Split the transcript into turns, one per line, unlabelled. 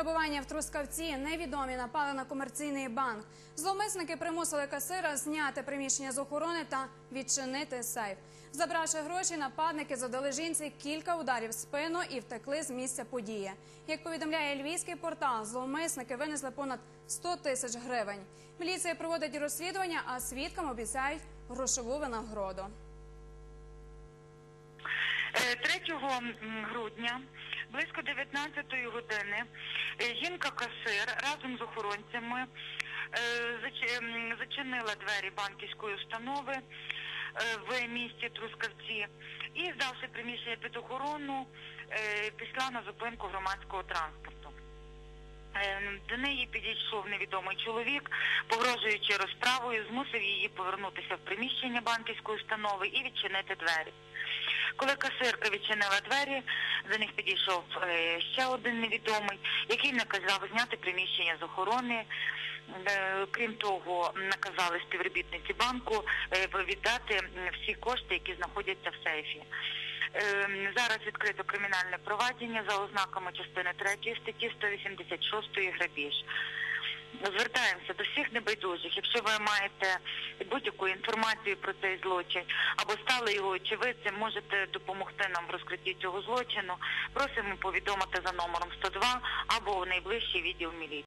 Пограбування в Трускавці невідомі напали на комерційний банк. Зловмисники примусили касира зняти приміщення з охорони та відчинити сейф. Забравши гроші, нападники задали жінці кілька ударів в спину і втекли з місця події. Як повідомляє львівський портал, зловмисники винесли понад 100 тисяч гривень. Міліція проводить розслідування, а свідкам обіцяють грошову винагороду.
Е, 3 грудня близько 19-ї години е, жінка-касир разом з охоронцями е, зач- м, зачинила двері банківської установи е, в місті Трускавці і, здавши приміщення під охорону, пішла на зупинку громадського транспорту. До неї підійшов невідомий чоловік, погрожуючи розправою, змусив її повернутися в приміщення банківської установи і відчинити двері. Коли касирка відчинила двері, за них підійшов е, ще один невідомий, який наказав зняти приміщення з охорони. Е, Крім того, наказали співробітниці банку е, віддати всі кошти, які знаходяться в сейфі. Зараз відкрито кримінальне провадження за ознаками частини 3 статті 186 грабіж. Звертаємося до всіх небайдужих. Якщо ви маєте будь-яку інформацію про цей злочин або стали його очевидцем, можете допомогти нам в розкритті цього злочину. Просимо повідомити за номером 102 або в найближчий відділ міліції.